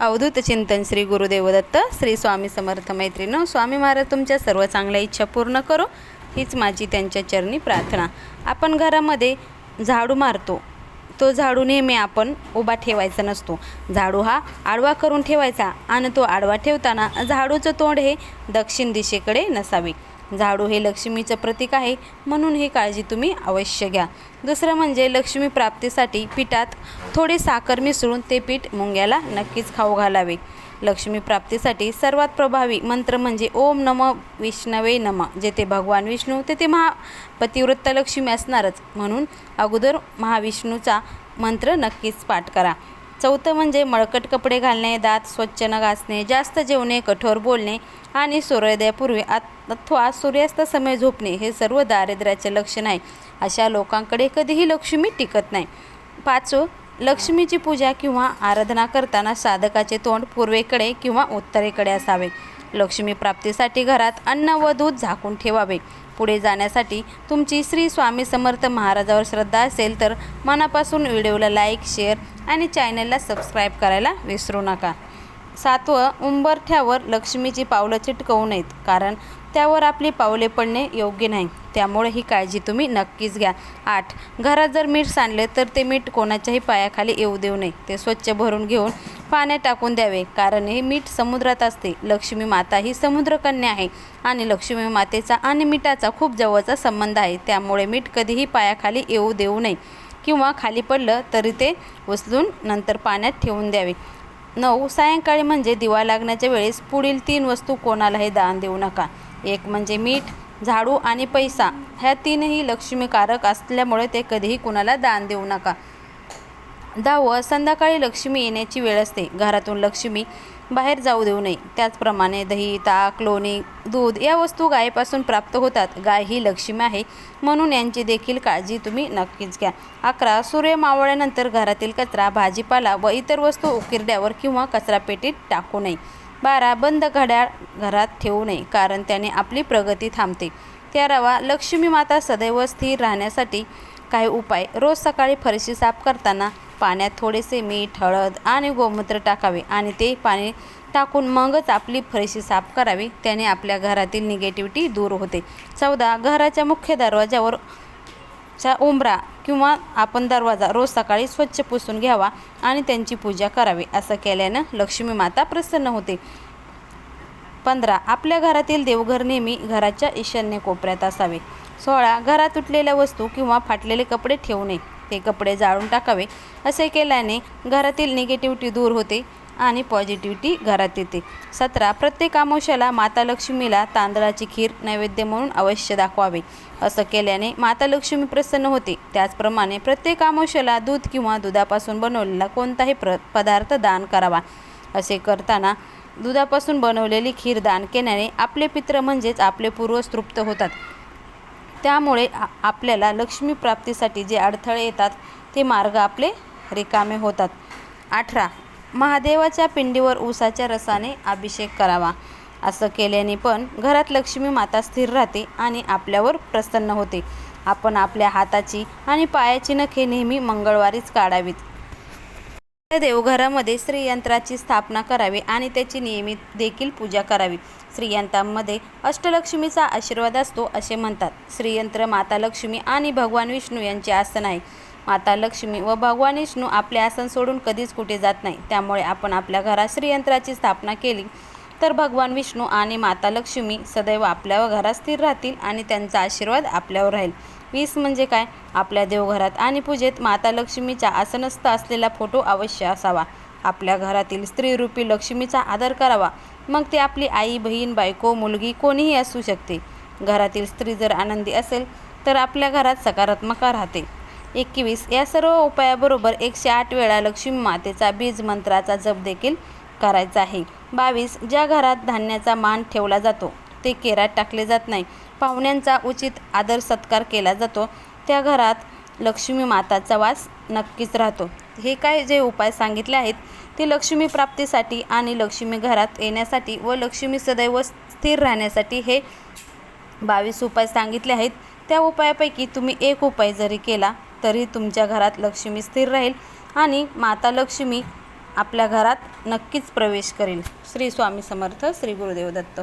अवधूत चिंतन श्री गुरुदेवदत्त श्री स्वामी समर्थ मैत्रीण स्वामी महाराज तुमच्या सर्व चांगल्या इच्छा पूर्ण करो हीच माझी त्यांच्या चरणी प्रार्थना. आपण घरामध्ये झाडू मारतो. तो झाडू नेहमी आपण उभा ठेवायचा नसतो. झाडू हा आडवा करून ठेवायचा आणि तो आडवा ठेवताना झाडूचं तोंड हे दक्षिण दिशेकडे नसावे. झाडू हे लक्ष्मीचं प्रतीक आहे म्हणून ही काळजी तुम्ही अवश्य घ्या. दुसरं म्हणजे लक्ष्मी प्राप्तीसाठी पिठात थोडी साखर मिसळून ते पीठ मुंग्याला नक्कीच खाऊ घालावे. लक्ष्मी प्राप्तीसाठी सर्वात प्रभावी मंत्र म्हणजे ओम नम विष्णवे नम जेथे भगवान विष्णू तेथे महापतिवृत्त लक्ष्मी असणारच. म्हणून अगोदर महाविष्णूचा मंत्र नक्कीच पाठ करा. चौथं म्हणजे मळकट कपडे घालणे दात स्वच्छ न घासणे जास्त जेवणे कठोर बोलणे आणि सूर्योदयापूर्वी अथवा सूर्यास्त समय झोपणे हे सर्व दारिद्र्याचे लक्षण आहे. अशा लोकांकडे कधीही लक्ष्मी टिकत नाही. पाचवं लक्ष्मीची पूजा किंवा आराधना करताना साधकाचे तोंड पूर्वेकडे किंवा उत्तरेकडे असावे. लक्ष्मी प्राप्तीसाठी घरात अन्न व दूध झाकून ठेवावे. पुढे जाण्यासाठी तुमची श्री स्वामी समर्थ महाराजावर श्रद्धा असेल तर मनापासून व्हिडिओला लाईक शेअर आणि चॅनलला सबस्क्राईब करायला विसरू नका. सातवं उंबरठ्यावर लक्ष्मीची पावलं चिटकवू नयेत कारण त्यावर आपली पावले पडणे योग्य नाही. त्यामुळे ही काळजी तुम्ही नक्कीच घ्या. आठ घरात जर मीठ सांडले तर ते मीठ कोणाच्याही पायाखाली येऊ देऊ नये. ते स्वच्छ भरून घेऊन पाण्यात टाकून द्यावे. कारण हे मीठ समुद्रात असते. लक्ष्मी माता ही समुद्रकन्या आहे आणि लक्ष्मी मातेचा आणि मिठाचा खूप जवळचा संबंध आहे. त्यामुळे मीठ कधीही पायाखाली येऊ देऊ नये किंवा खाली पडलं तरी ते उचलून नंतर पाण्यात ठेवून द्यावे. नऊ सायंकाळी म्हणजे दिवा लागण्याच्या वेळेस पुढील तीन वस्तू कोणालाही दान देऊ नका. एक म्हणजे मीठ झाडू आणि पैसा. ह्या तीनही लक्ष्मीकारक असल्यामुळे ते कधीही कुणाला दान देऊ नका. दहावं संध्याकाळी लक्ष्मी येण्याची वेळ असते. घरातून लक्ष्मी बाहेर जाऊ देऊ नये. त्याचप्रमाणे दही ताक लोणी दूध या वस्तू गायीपासून प्राप्त होतात. गाय ही लक्ष्मी आहे म्हणून यांची देखील काळजी तुम्ही नक्कीच घ्या. अकरा सूर्य मावळल्यानंतर घरातील कचरा भाजीपाला व इतर वस्तू उकिरड्यावर किंवा कचरापेटीत टाकू नये. बारा बंद घड्याळ घरात ठेवू नये कारण त्याने आपली प्रगती थांबते. तेरावा लक्ष्मी माता सदैव स्थिर राहण्यासाठी काही उपाय. रोज सकाळी फरशी साफ करताना पाण्यात थोडेसे मीठ हळद आणि गोमूत्र टाकावे आणि ते पाणी टाकून मगच आपली फरशी साफ करावी. त्याने आपल्या घरातील निगेटिव्हिटी दूर होते. चौदा घराच्या मुख्य दरवाजावर चा उंबरा किंवा आपण दरवाजा रोज सकाळी स्वच्छ पुसून घ्यावा आणि त्यांची पूजा करावी असं केल्यानं लक्ष्मी माता प्रसन्न होते. पंधरा आपल्या घरातील देवघर नेहमी घराच्या ईशान्य कोपऱ्यात असावे. सोळा घरात तुटलेल्या वस्तू किंवा फाटलेले कपडे ठेवू नये. ते कपडे जाळून टाकावे. असे केल्याने घरातील निगेटिव्हिटी दूर होते आणि पॉझिटिव्हिटी घरात येते. सतरा प्रत्येक आमोशाला माता लक्ष्मीला तांदळाची खीर नैवेद्य म्हणून अवश्य दाखवावे. असं केल्याने माता लक्ष्मी प्रसन्न होते. त्याचप्रमाणे प्रत्येक आमोशाला दूध किंवा दुधापासून बनवलेला कोणताही प्र पदार्थ दान करावा. असे करताना दुधापासून बनवलेली खीर दान केल्याने आपले पित्र म्हणजेच आपले पूर्वज तृप्त होतात. त्यामुळे आ- आपल्याला लक्ष्मी प्राप्तीसाठी जे अडथळे येतात ते मार्ग आपले रिकामे होतात. अठरा. महादेवाच्या पिंडीवर ऊसाच्या रसाने अभिषेक करावा. असं केल्याने पण घरात लक्ष्मी माता स्थिर राहते आणि आपल्यावर प्रसन्न होते. आपण आपल्या हाताची आणि पायाची नखे नेहमी मंगळवारीच काढावीत. देवघरामध्ये श्रीयंत्राची स्थापना करावी आणि त्याची नियमित देखील पूजा करावी. श्रीयंत्रामध्ये अष्टलक्ष्मीचा आशीर्वाद असतो असे म्हणतात. श्रीयंत्र माता लक्ष्मी आणि भगवान विष्णू यांचे आसन आहे. माता लक्ष्मी व भगवान विष्णू आपले आसन सोडून कधीच कुठे जात नाही. त्यामुळे आपण आपल्या घरात श्रीयंत्राची स्थापना केली तर भगवान विष्णू आणि माता लक्ष्मी सदैव आपल्या घरात स्थिर राहतील आणि त्यांचा आशीर्वाद आपल्यावर राहील. वीस म्हणजे काय? आपल्या देवघरात आणि पूजेत माता लक्ष्मीचा आसनस्थ असलेला फोटो अवश्य असावा. आपल्या घरातील स्त्रीरूपी लक्ष्मीचा आदर करावा. मग ती आपली आई बहीण बायको मुलगी कोणीही असू शकते. घरातील स्त्री जर आनंदी असेल तर आपल्या घरात सकारात्मकता राहते. एकवीस या सर्व उपायाबरोबर एकशे आठ वेळा लक्ष्मी मातेचा बीज मंत्राचा जप देखील करायचा आहे. बावीस ज्या घरात धान्याचा मान ठेवला जातो ते केरात टाकले जात नाही. पाहुण्यांचा उचित आदर सत्कार केला जातो. त्या घरात लक्ष्मी माताचा वास नक्कीच राहतो. हे काय जे उपाय सांगितले आहेत ते लक्ष्मी प्राप्तीसाठी आणि लक्ष्मी घरात येण्यासाठी व लक्ष्मी सदैव स्थिर राहण्यासाठी हे बावीस उपाय सांगितले आहेत. त्या उपायापैकी तुम्ही एक उपाय जरी केला तरी तुमच्या घरात लक्ष्मी स्थिर राहील आणि माता लक्ष्मी आपल्या घरात नक्कीच प्रवेश करेल. श्री स्वामी समर्थ श्री गुरुदेव दत्त.